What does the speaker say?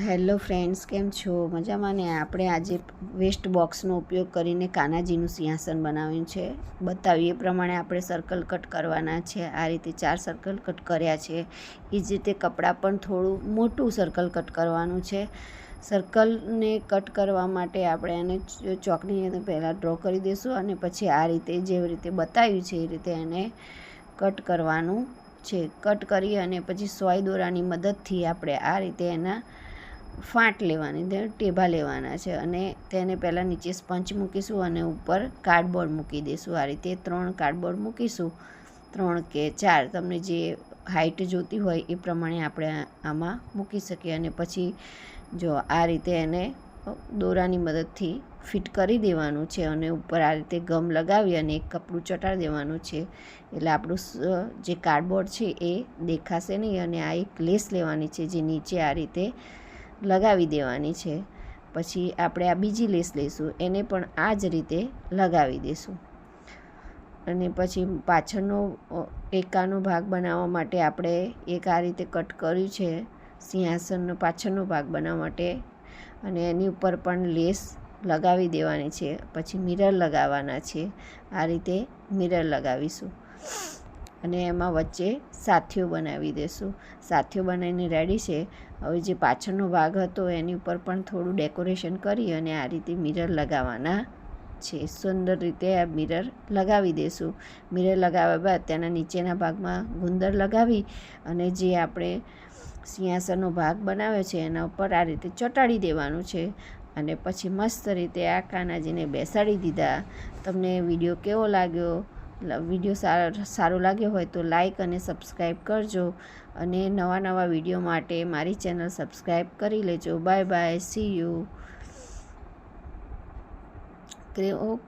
Hello friends, કેમ છો? મજામાં ને? આપણે આજે વેસ્ટ બોક્સનો ઉપયોગ કરીને કાનાજીનું સિંહાસન બનાવ્યું છે. બતાવીએ પ્રમાણે આપણે સર્કલ કટ કરવાના છે. આ રીતે ચાર સર્કલ કટ કર્યા છે. એ જ રીતે કપડાં પણ થોડું મોટું સર્કલ કટ કરવાનું છે. સર્કલને કટ કરવા માટે આપણે એને ચ- ચોકની પહેલાં ડ્રો કરી દઈશું અને પછી આ રીતે જેવી રીતે બતાવ્યું છે એ રીતે એને કટ કરવાનું છે. કટ કરી અને પછી સોય દોરાની મદદથી આપણે આ રીતે એના ફાંટ લેવાની તે ટેબા લેવાના છે અને તેને પહેલાં નીચે સ્પંચ મૂકીશું અને ઉપર કાર્ડબોર્ડ મૂકી દઈશું. આ રીતે ત્રણ કાર્ડબોર્ડ મૂકીશું. ત્રણ કે ચાર, તમને જે હાઇટ જોતી હોય એ પ્રમાણે આપણે આમાં મૂકી શકીએ અને પછી જો આ રીતે એને દોરાની મદદથી ફિટ કરી દેવાનું છે અને ઉપર આ રીતે ગમ લગાવી અને એક કપડું ચટાડી દેવાનું છે. એટલે આપણું જે કાર્ડબોર્ડ છે એ દેખાશે નહીં અને આ એક લેસ લેવાની છે જે નીચે આ રીતે લગાવી દેવાની છે. પછી આપણે આ બીજી લેસ લઈશું, એને પણ આ જ રીતે લગાવી દઈશું અને પછી પાછળનો એકાનો ભાગ બનાવવા માટે આપણે એક આ રીતે કટ કર્યું છે, સિંહાસનનો પાછળનો ભાગ બનાવવા માટે. અને એની ઉપર પણ લેસ લગાવી દેવાની છે. પછી મિરર લગાવવાના છે. આ રીતે મિરર લગાવીશું. અને એમાં વચ્ચે સાથીઓ બનાવી દેશું. સાથીઓ બનાવીને રેડી છે. હવે જે પાછળનો ભાગ હતો એની ઉપર પણ થોડું ડેકોરેશન કરી અને આ રીતે મિરર લગાવવાના છે. સુંદર રીતે આ મિરર લગાવી દઈશું મિરર લગાવ્યા બાદ તેના નીચેના ભાગમાં ગુંદર લગાવી અને જે આપણે સિંહાસનનો ભાગ બનાવ્યો છે એના ઉપર આ રીતે ચોંટાડી દેવાનું છે. અને પછી મસ્ત રીતે આ કાનાજીને બેસાડી દીધા. તમને વીડિયો કેવો લાગ્યો? વીડિયો સારો સારો લાગ્યો હોય તો લાઈક અને સબસ્ક્રાઈબ કરજો. અને નવા નવા વીડિયો માટે મારી ચેનલ સબસ્ક્રાઈબ કરી લેજો. Bye bye. સી યુ કે ઓ